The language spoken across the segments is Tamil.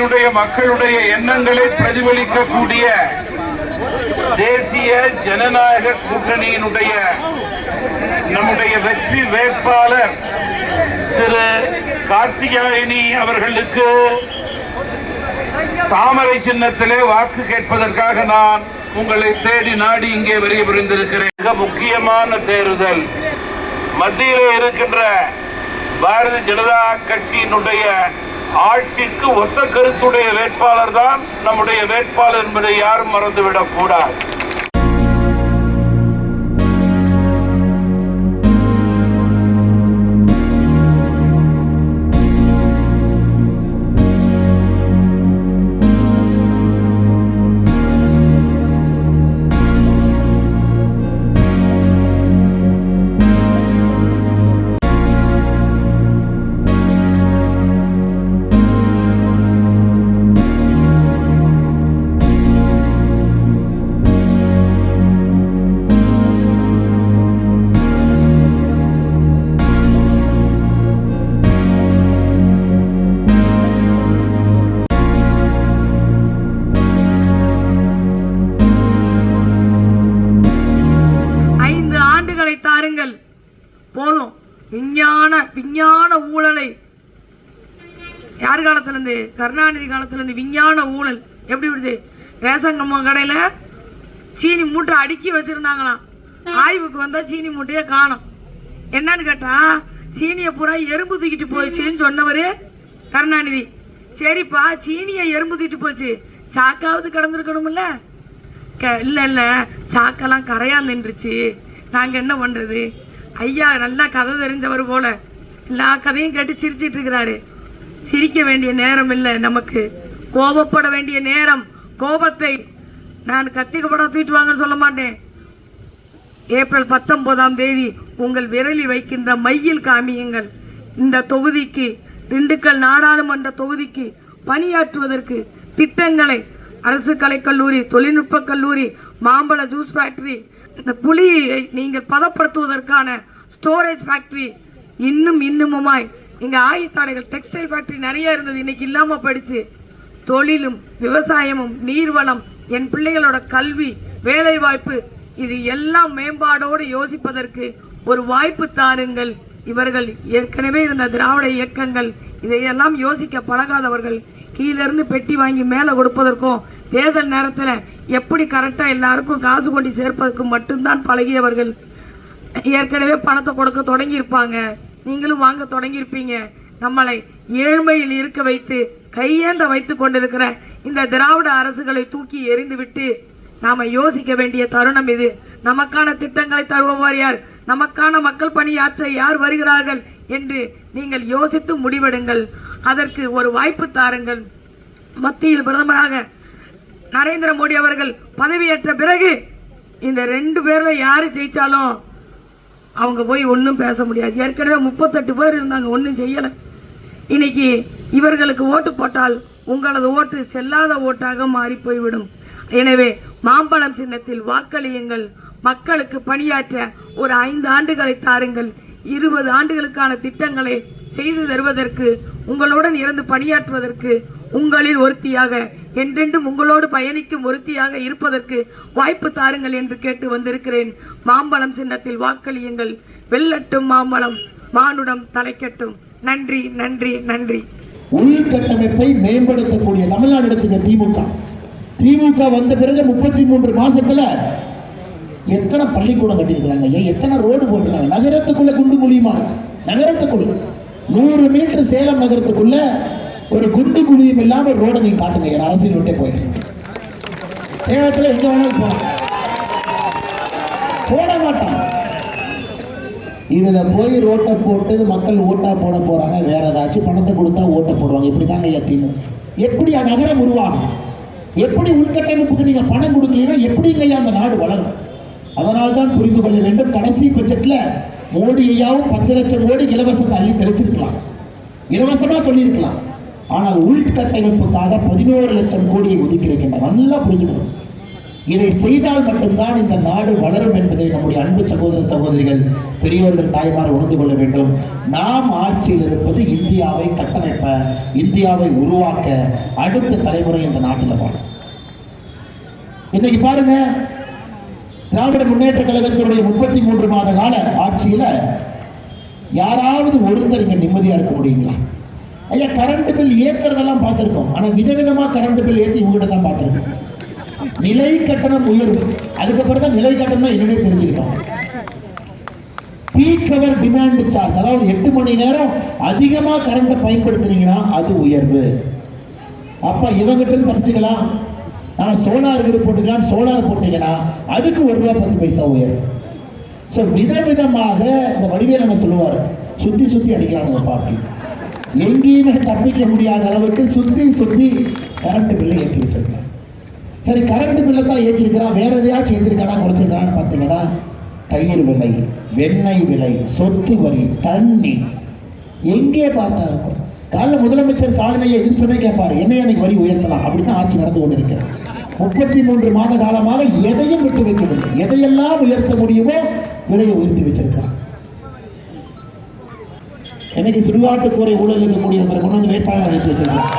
நாட்டினுடைய மக்களுடைய எண்ணங்களை பிரதிபலிக்கக்கூடிய தேசிய ஜனநாயக கூட்டணியினுடைய நம்முடைய வெற்றி வேட்பாளர் திரு கார்த்திகாயினி அவர்களுக்கு தாமரை சின்னத்திலே வாக்கு கேட்பதற்காக நான் உங்களை தேடி நாடி இங்கே வருகை புரிந்திருக்கிறேன். மிக முக்கியமான தேர்தல். மத்தியில் இருக்கின்ற பாரதிய ஜனதா கட்சியினுடைய ஆட்சிக்கு ஒத்த கருத்துடைய வேட்பாளர் தான் நம்முடைய வேட்பாளர் என்பதை யாரும் மறந்துவிடக் கூடாது யார் காலத்துல இருந்து கருணாநிதி காலத்துல இருந்து விஞ்ஞான ஊழல் எப்படி விடுது? ரேஷன் கடையில் கடையில சீனி மூட்டை அடுக்கி வச்சிருந்தாங்களாம். ஆய்வுக்கு வந்தா சீனி மூட்டையை காணும். என்னன்னு கேட்டா சீனியை பூரா எறும்பு தூக்கிட்டு போயிடுச்சுன்னு சொன்னவரு கருணாநிதி. சரிப்பா சீனியை எறும்பு தூக்கிட்டு போச்சு. சாக்காவது கிடந்திருக்கணும்ல. க- இல்ல இல்ல சாக்கெல்லாம் கரையா நின்றுச்சு. நாங்க என்ன பண்றது? ஐயா நல்லா கதை தெரிஞ்சவர் போல. எல்லா கதையும் கேட்டு சிரிச்சிட்டு இருக்கிறாரு. சிரிக்க வேண்டிய நேரம் இல்லை நமக்கு. கோபப்பட வேண்டிய நேரம். கோபத்தை நான் கத்திக்கப்பட தூக்கிட்டு வாங்கன்னு சொல்ல மாட்டேன். ஏப்ரல் பத்தொன்பதாம் தேதி உங்கள் விரலில் வைக்கின்ற மையில் காமியுங்கள். இந்த தொகுதிக்கு திண்டுக்கல் நாடாளுமன்ற தொகுதிக்கு பணியாற்றுவதற்கு திட்டங்களை அரசு கலைக்கல்லூரி தொழில்நுட்ப கல்லூரி மாம்பழ ஜூஸ் ஃபேக்டரி இந்த புளியை நீங்கள் பதப்படுத்துவதற்கான ஸ்டோரேஜ் ஃபேக்டரி இன்னும் இன்னுமுமாய் இங்கே ஆயுத்தாடைகள் டெக்ஸ்டைல் ஃபேக்டரி நிறைய இருந்தது. இன்னைக்கு இல்லாமல் போயிடுச்சு. தொழிலும் விவசாயமும் நீர்வளம் என் பிள்ளைகளோட கல்வி வேலைவாய்ப்பு இது எல்லாம் மேம்பாடோடு யோசிப்பதற்கு ஒரு வாய்ப்பு தாருங்கள். இவர்கள் ஏற்கனவே இருந்த திராவிட இயக்கங்கள் இதையெல்லாம் யோசிக்க பழகாதவர்கள் கீழிருந்து பெட்டி வாங்கி மேலே கொடுப்பதற்கும் தேர்தல் நேரத்தில் எப்படி கரெக்டாக எல்லாருக்கும் காசு கொண்டு சேர்ப்பதற்கும் மட்டும்தான் பழகியவர்கள். ஏற்கனவே பணத்தை கொடுக்க தொடங்கியிருப்பாங்க. நீங்களும் வாங்க தொடங்கியிருப்பீங்க. நம்மளை ஏழ்மையில் இருக்க வைத்து கையேந்த வைத்து கொண்டிருக்கிற இந்த திராவிட அரசுகளை தூக்கி எறிந்துவிட்டு நாம யோசிக்க வேண்டிய தருணம் இது. நமக்கான திட்டங்களை தருபவர் யார் நமக்கான மக்கள் பணியாற்ற யார் வருகிறார்கள் என்று நீங்கள் யோசித்து முடிவெடுங்கள். அதற்கு ஒரு வாய்ப்பு தாருங்கள். மத்தியில் பிரதமராக நரேந்திர மோடி அவர்கள் பதவியேற்ற பிறகு இந்த ரெண்டு பேர்ல யாரு ஜெயிச்சாலும் அவங்க போய் ஒன்றும் பேச முடியாது. ஏற்கனவே முப்பத்தெட்டு பேர் இருந்தாங்க ஒன்றும் செய்யலை. இன்னைக்கு இவர்களுக்கு ஓட்டு போட்டால் உங்களது ஓட்டு செல்லாத ஓட்டாக மாறி போய்விடும். எனவே மாம்பழம் சின்னத்தில் வாக்களியுங்கள். மக்களுக்கு பணியாற்ற ஒரு ஐந்து ஆண்டுகளை தாருங்கள். இருபது ஆண்டுகளுக்கான திட்டங்களை செய்து தருவதற்கு உங்களுடன் இருந்து பணியாற்றுவதற்கு உங்களில் ஒருத்தியாக என்றென்றும் உங்களோடு பயணிக்கும் ஒருத்தியாக இருப்பதற்கு வாய்ப்பு தாருங்கள் என்று கேட்டு வந்திருக்கிறேன். மாம்பழம் சின்னத்தில் வாக்களியுங்கள். வெல்லட்டும் மாம்பழம் மானுடம் தலைக்கட்டும். நன்றி நன்றி நன்றி. உள்கட்டமைப்பை மேம்படுத்தக்கூடிய தமிழ்நாடு எடுத்துக்க திமுக. திமுக வந்த பிறகு முப்பத்தி மூன்று மாசத்துல எத்தனை பள்ளிக்கூடம் கட்டியிருக்கிறாங்க ஐயா? எத்தனை ரோடு போட்டிருக்காங்க? நகரத்துக்குள்ள குண்டு குழியுமா இருக்கு? நகரத்துக்குள்ள. நூறு மீட்டர் சேலம் நகரத்துக்குள்ள ஒரு குண்டு குழியும் இல்லாமல் ரோடை நீங்க காட்டுங்க. என் அரசியல் விட்டே போயிடுறேன் சேலத்தில் எங்க வேணாலும் போகலாம் போட மாட்டான் இதில் போய் ரோட்டை போட்டு மக்கள் ஓட்டா போட போகிறாங்க வேற ஏதாச்சும் பணத்தை கொடுத்தா ஓட்டை போடுவாங்க. இப்படி தாங்க ஐயா திமுக. எப்படி நகரம் உருவாகும்? எப்படி உள்கட்டமைப்புக்கு நீங்கள் பணம் கொடுக்கலீங்கன்னா எப்படிங்க ஐயா அந்த நாடு வளரும்? அதனால தான் புரிந்து கொள்ள வேண்டும். கடைசி பட்ஜெட்டில் மோடி ஐயாவும் பத்து லட்சம் கோடி இலவசத்தை அள்ளி தெளிச்சிருக்கலாம். இலவசமாக சொல்லியிருக்கலாம். ஆனால் உள்கட்டமைப்புக்காக பதினோரு லட்சம் கோடியை ஒதுக்கியிருக்கின்ற நல்லா புரிஞ்சுக்கணும். இதை செய்தால் மட்டும்தான் இந்த நாடு வளரும் என்பதை நம்முடைய அன்பு சகோதர சகோதரிகள் பெரியோர்கள் தாய்மார் உணர்ந்து கொள்ள வேண்டும். நாம் ஆட்சியில் இருப்பது இந்தியாவை கட்டமைப்ப இந்தியாவை உருவாக்க அடுத்த தலைமுறை இந்த நாட்டில் வாழும். இன்னைக்கு பாருங்க திராவிட முன்னேற்ற கழகத்தினுடைய முப்பத்தி மூன்று மாத கால ஆட்சியில யாராவது ஒருத்தர் இங்க நிம்மதியா இருக்க முடியுங்களா? ஐயா கரண்ட் பில் ஏற்றுறதெல்லாம் பார்த்துருக்கோம். ஆனால் விதவிதமாக கரண்ட் பில் ஏற்றி இவங்ககிட்ட தான் பார்த்துருக்கோம். நிலை கட்டணம் உயர்வு. அதுக்கப்புறம் தான் நிலை கட்டணம் என்னன்னே தெரிஞ்சுக்கிட்டோம். பீக் அவர் டிமாண்ட் சார்ஜ் அதாவது எட்டு மணி நேரம் அதிகமாக கரண்ட்டை பயன்படுத்துனீங்கன்னா அது உயர்வு. அப்போ இவங்கிட்ட தப்பிச்சுக்கலாம். நம்ம சோலார் கிரு போட்டுக்கலாம் சோலார் போட்டீங்கன்னா அதுக்கு ஒரு ரூபா பத்து பைசா உயர்வு. ஸோ விதவிதமாக இந்த வடிவேல் என்ன சொல்லுவார் சுற்றி சுற்றி அடிக்கிறானுங்க அப்படின்னு. எங்கேயுமே தப்பிக்க முடியாத அளவுக்கு சுத்தி சுத்தி கரண்ட் பில்லை ஏற்றி வச்சிருக்கிறான் சரி கரண்ட் பில்லை தான் ஏற்றிருக்கிறான் வேற எதையாச்சும் ஏற்றிருக்கானா குறைச்சிருக்கான்னு பார்த்தீங்கன்னா தயிர் விலை வெண்ணெய் விலை சொத்து வரி தண்ணி எங்கே பார்த்தா காலைல முதலமைச்சர் காலநிலையை எதிர்த்து கேட்பாரு என்ன எனக்கு வரி உயர்த்தலாம்? அப்படி தான் ஆட்சி நடந்து கொண்டு இருக்கிறேன் முப்பத்தி மூன்று மாத காலமாக எதையும் விட்டு வைக்கவில்லை. எதையெல்லாம் உயர்த்த முடியுமோ விலையை உயர்த்தி வச்சிருக்கிறான். இன்னைக்கு சுடுகாட்டுக்கூரை ஊழல் இருக்கக்கூடிய ஒருத்தரை கொண்டு வந்து வேட்பாளர் அழைத்து வச்சிருக்கோம்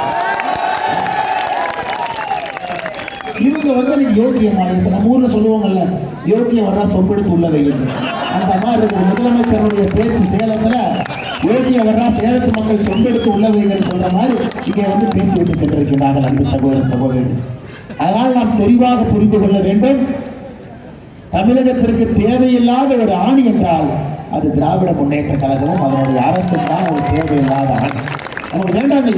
இவங்க வந்து நீ யோகிய மாநில நம்ம ஊர்ல சொல்லுவாங்கல்ல யோகிய வர்றா சொம்பெடுத்து உள்ள வெயில் அந்த மாதிரி இருக்குது முதலமைச்சருடைய பேச்சு சேலத்துல யோகிய வர்றா சேலத்து மக்கள் சொம்பெடுத்து உள்ள வைங்கன்னு சொல்ற மாதிரி இங்கே வந்து பேசிவிட்டு சென்றிருக்கிறார்கள் அன்பு சகோதர சகோதரிகள். அதனால் நாம் தெளிவாக புரிந்து கொள்ள வேண்டும். தமிழகத்திற்கு தேவையில்லாத ஒரு ஆணி என்றால் அது திராவிட முன்னேற்ற கழகமும் அதனுடைய அரசும் தான் ஒரு தேவையில்லாத ஆணி நமக்கு வேண்டாங்க.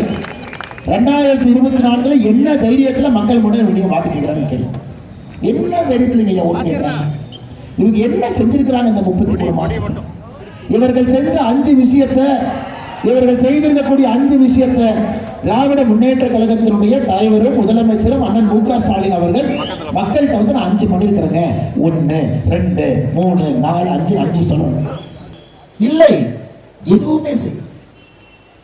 ரெண்டாயிரத்தி இருபத்தி நான்குல என்ன தைரியத்துல மக்கள் முன்னாடி வெளியே வாக்கு கேட்கிறாங்கன்னு கேள்வி என்ன தைரியத்துல நீங்க ஓட்டு கேட்கறாங்க இவங்க என்ன செஞ்சிருக்கிறாங்க இந்த முப்பத்தி மூணு மாசம் இவர்கள் செஞ்ச அஞ்சு விஷயத்தை இவர்கள் செய்திருக்கக்கூடிய அஞ்சு விஷயத்தை திராவிட முன்னேற்ற கழகத்தினுடைய தலைவரும் முதலமைச்சரும் அண்ணன் மு க ஸ்டாலின் அவர்கள் மக்கள்கிட்ட வந்து நான் அஞ்சு பண்ணியிருக்கிறேங்க. ஒன்று ரெண்டு மூணு நாலு அஞ்சு அஞ்சு சொல்லணும் இல்லை. எதுவுமே செய்ய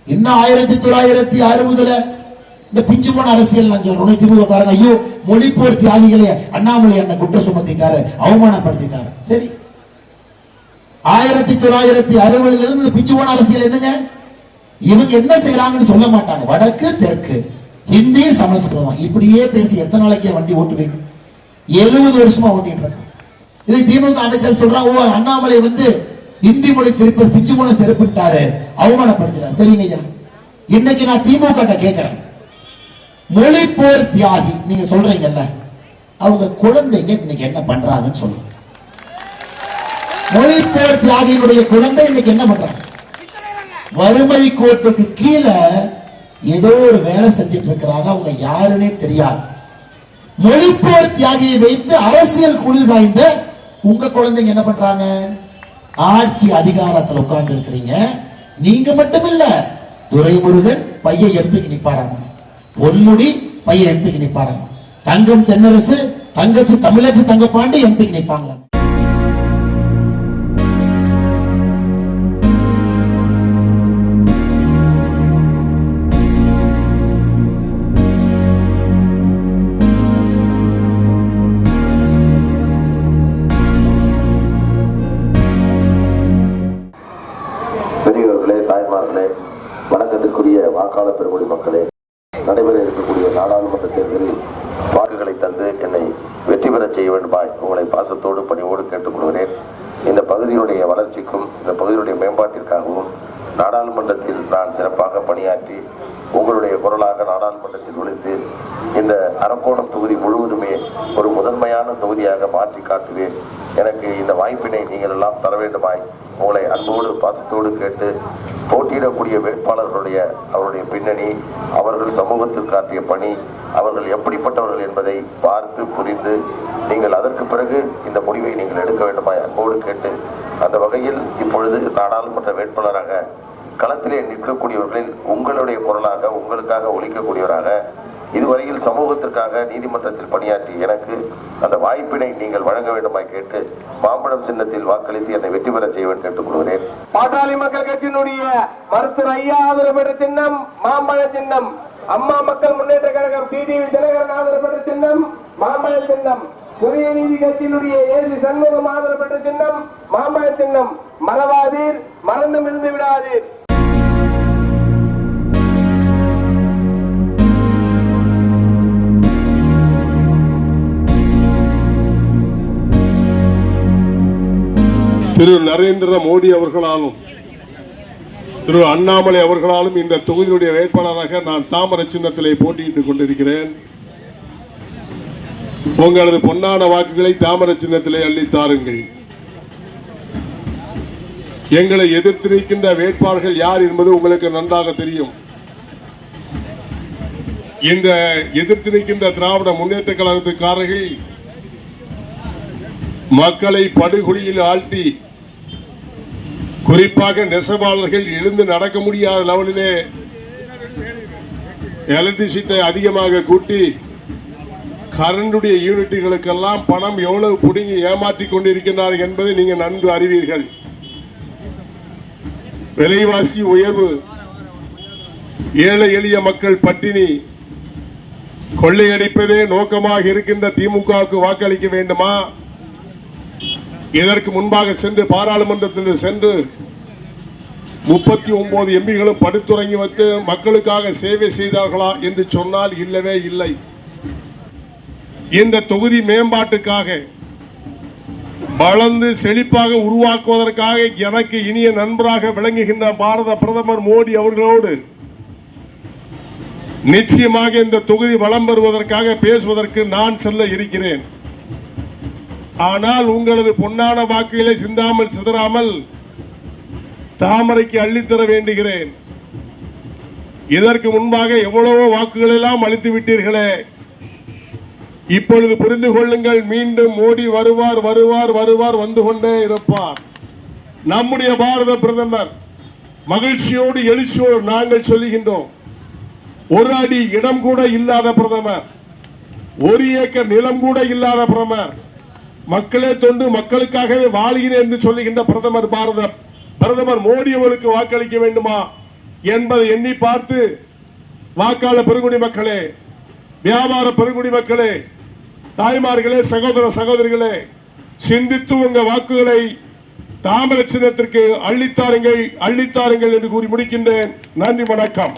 என்ன ஆயிரத்தி தொள்ளாயிரத்தி அறுபதுல இந்த பிஞ்சு போன அரசியல் நான் சொல்றேன். திமுக காரங்க ஐயோ மொழிப்போர் தியாகிகளே அண்ணாமலை அண்ணன் குற்றம் சுமத்திட்டாரு அவமானப்படுத்திட்டாரு. சரி. ஆயிரத்தி தொள்ளாயிரத்தி அறுபதுல இருந்து இந்த பிஞ்சு போன அரசியல் என்னங்க? இவங்க என்ன செய்யறாங்கன்னு சொல்ல மாட்டாங்க. வடக்கு தெற்கு ஹிந்தி சமஸ்கிருதம். இப்படியே பேசி எத்தனை நாளைக்கு வண்டி ஓட்டுவீங்க? எழுபது வருஷமா ஓட்டிட்டு இருக்காங்க இது திமுக அமைச்சர் சொல்றான் ஓ அண்ணாமலை வந்து இந்தி மொழி திருப்பி பிஞ்சு போன செருப்பிட்டாரு அவமானப்படுத்தினார். சரிங்க ஐயா. இன்னைக்கு நான் திமுக கேட்கிறேன் மொழி போர் தியாகி நீங்க சொல்றீங்கல்ல அவங்க குழந்தைங்க இன்னைக்கு என்ன பண்றாங்கன்னு சொல்லுங்க. மொழி போர் தியாகியினுடைய குழந்தை இன்னைக்கு என்ன பண்றாங்க? வறுமை கோட்டுக்கு கீழே ஏதோ ஒரு வேலை செஞ்சிட்டு இருக்கிறாங்க. அவங்க யாருன்னே தெரியாது. மொழிப்போர் தியாகியை வைத்து அரசியல் குளிர் காய்ந்த உங்க குழந்தைங்க என்ன பண்றாங்க? ஆட்சி அதிகாரத்துல உட்கார்ந்து இருக்கிறீங்க நீங்க மட்டும் இல்ல துரைமுருகன் பைய எம்பிக்கு நிப்பாராங்க பொன்முடி பையன் எம்பிக்கு நிப்பாராங்க தங்கம் தென்னரசு தங்கச்சி தமிழச்சி தங்கப்பாண்டி எம்பிக்கு நிப்பாங்க செய்ய வேண்டுமாய் உங்களை பாசத்தோடு பணிவோடு கேட்டுக்கொள்கிறேன். இந்த பகுதியுடைய வளர்ச்சிக்கும் இந்த பகுதியுடைய மேம்பாட்டிற்காகவும் நாடாளுமன்றத்தில் நான் சிறப்பாக பணியாற்றி உங்களுடைய குரலாக நாடாளுமன்றத்தில் ஒழித்து இந்த அரக்கோணம் தொகுதி முழுவதுமே ஒரு முதன்மையான தொகுதியாக மாற்றி காட்டுவேன். எனக்கு இந்த வாய்ப்பினை நீங்கள் எல்லாம் தர வேண்டுமாய் உங்களை அன்போடு பாசத்தோடு கேட்டு போட்டியிடக்கூடிய வேட்பாளர்களுடைய அவருடைய பின்னணி அவர்கள் சமூகத்தில் காட்டிய பணி அவர்கள் எப்படிப்பட்டவர்கள் என்பதை பார்த்து புரிந்து நீங்கள் அதற்கு பிறகு இந்த முடிவை நீங்கள் எடுக்க வேண்டுமாய் அன்போடு கேட்டு அந்த வகையில் இப்பொழுது நாடாளுமன்ற வேட்பாளராக களத்திலே நிற்கக்கூடியவர்களில் உங்களுடைய குரலாக உங்களுக்காக ஒழிக்கக்கூடியவராக இதுவரையில் சமூகத்திற்காக நீதிமன்றத்தில் பணியாற்றி எனக்கு அந்த வாய்ப்பினை நீங்கள் வழங்க வேண்டுமாய் கேட்டு மாம்பழம் சின்னத்தில் வாக்களித்து என்னை வெற்றி பெறச் செய்வேன் கேட்டுக்கொள்கிறேன். பாட்டாளி மக்கள் கட்சியினுடைய மருத்துவர் ஐயா ஆதரவு பெற்ற சின்னம் மாம்பழ சின்னம் அம்மா மக்கள் முன்னேற்ற கழகம் டிடிவி தினகரன் ஆதரவு சின்னம் மாம்பழ சின்னம் புதிய நீதி கட்சியினுடைய ஏசி சண்முகம் ஆதரவு பெற்ற சின்னம் மாம்பழ சின்னம். மறவாதீர் மறந்தும் இருந்து விடாதீர். திரு நரேந்திர மோடி அவர்களாலும் திரு அண்ணாமலை அவர்களாலும் இந்த தொகுதியுடைய வேட்பாளராக நான் தாமர சின்னத்திலே போட்டியிட்டுக் கொண்டிருக்கிறேன். உங்களது பொன்னான வாக்குகளை தாமர சின்னத்திலே அள்ளித்தாருங்கள் எங்களை எதிர்த்திருக்கின்ற வேட்பாளர்கள் யார் என்பது உங்களுக்கு நன்றாக தெரியும். இந்த எதிர்த்து நிற்கின்ற திராவிட முன்னேற்ற கழகத்துக்காரர்கள் மக்களை படுகொலியில் ஆழ்த்தி குறிப்பாக நெசவாளர்கள் எழுந்து நடக்க முடியாத லெவலிலே எலக்ட்ரிசிட்டியை அதிகமாக கூட்டி கரண்டுடைய யூனிட்டுகளுக்கெல்லாம் பணம் எவ்வளவு பிடுங்கி ஏமாற்றிக் கொண்டிருக்கின்றார்கள் என்பதை நீங்கள் நன்கு அறிவீர்கள். விலைவாசி உயர்வு ஏழை எளிய மக்கள் பட்டினி கொள்ளையடிப்பதே நோக்கமாக இருக்கின்ற திமுகவுக்கு வாக்களிக்க வேண்டுமா? இதற்கு முன்பாக சென்று பாராளுமன்றத்தில் சென்று முப்பத்தி ஒன்பது எம்பிகளும் படுத்துறங்கி வைத்து மக்களுக்காக சேவை செய்தார்களா என்று சொன்னால் இல்லவே இல்லை. இந்த தொகுதி மேம்பாட்டுக்காக வளர்ந்து செழிப்பாக உருவாக்குவதற்காக எனக்கு இனிய நண்பராக விளங்குகின்ற பாரத பிரதமர் மோடி அவர்களோடு நிச்சயமாக இந்த தொகுதி வளம் பெறுவதற்காக பேசுவதற்கு நான் செல்ல இருக்கிறேன். ஆனால் உங்களது பொன்னான வாக்குகளை சிந்தாமல் சிதறாமல் தாமரைக்கு அள்ளித்தர வேண்டுகிறேன். இதற்கு முன்பாக எவ்வளவோ வாக்குகள் எல்லாம் அளித்து விட்டீர்களே. இப்பொழுது புரிந்து கொள்ளுங்கள் மீண்டும் மோடி வருவார் வருவார் வருவார் வந்து கொண்டே இருப்பார். நம்முடைய பாரத பிரதமர் மகிழ்ச்சியோடு எழுச்சியோடு நாங்கள் சொல்லுகின்றோம். ஒரு அடி இடம் கூட இல்லாத பிரதமர் ஒரு ஏக்கர் நிலம் கூட இல்லாத பிரதமர் மக்களே தொண்டு மக்களுக்காகவே வாழ்கிறேன் என்று சொல்லுகின்ற பிரதமர் பாரத பிரதமர் மோடி அவர்களுக்கு வாக்களிக்க வேண்டுமா என்பதை எண்ணி பார்த்து வாக்காளர் பெருங்குடி மக்களே வியாபார பெருங்குடி மக்களே தாய்மார்களே சகோதர சகோதரிகளே சிந்தித்து உங்க வாக்குகளை தாமர சின்னத்திற்கு அள்ளித்தாருங்கள் அள்ளித்தாருங்கள் என்று கூறி முடிக்கின்றேன். நன்றி வணக்கம்.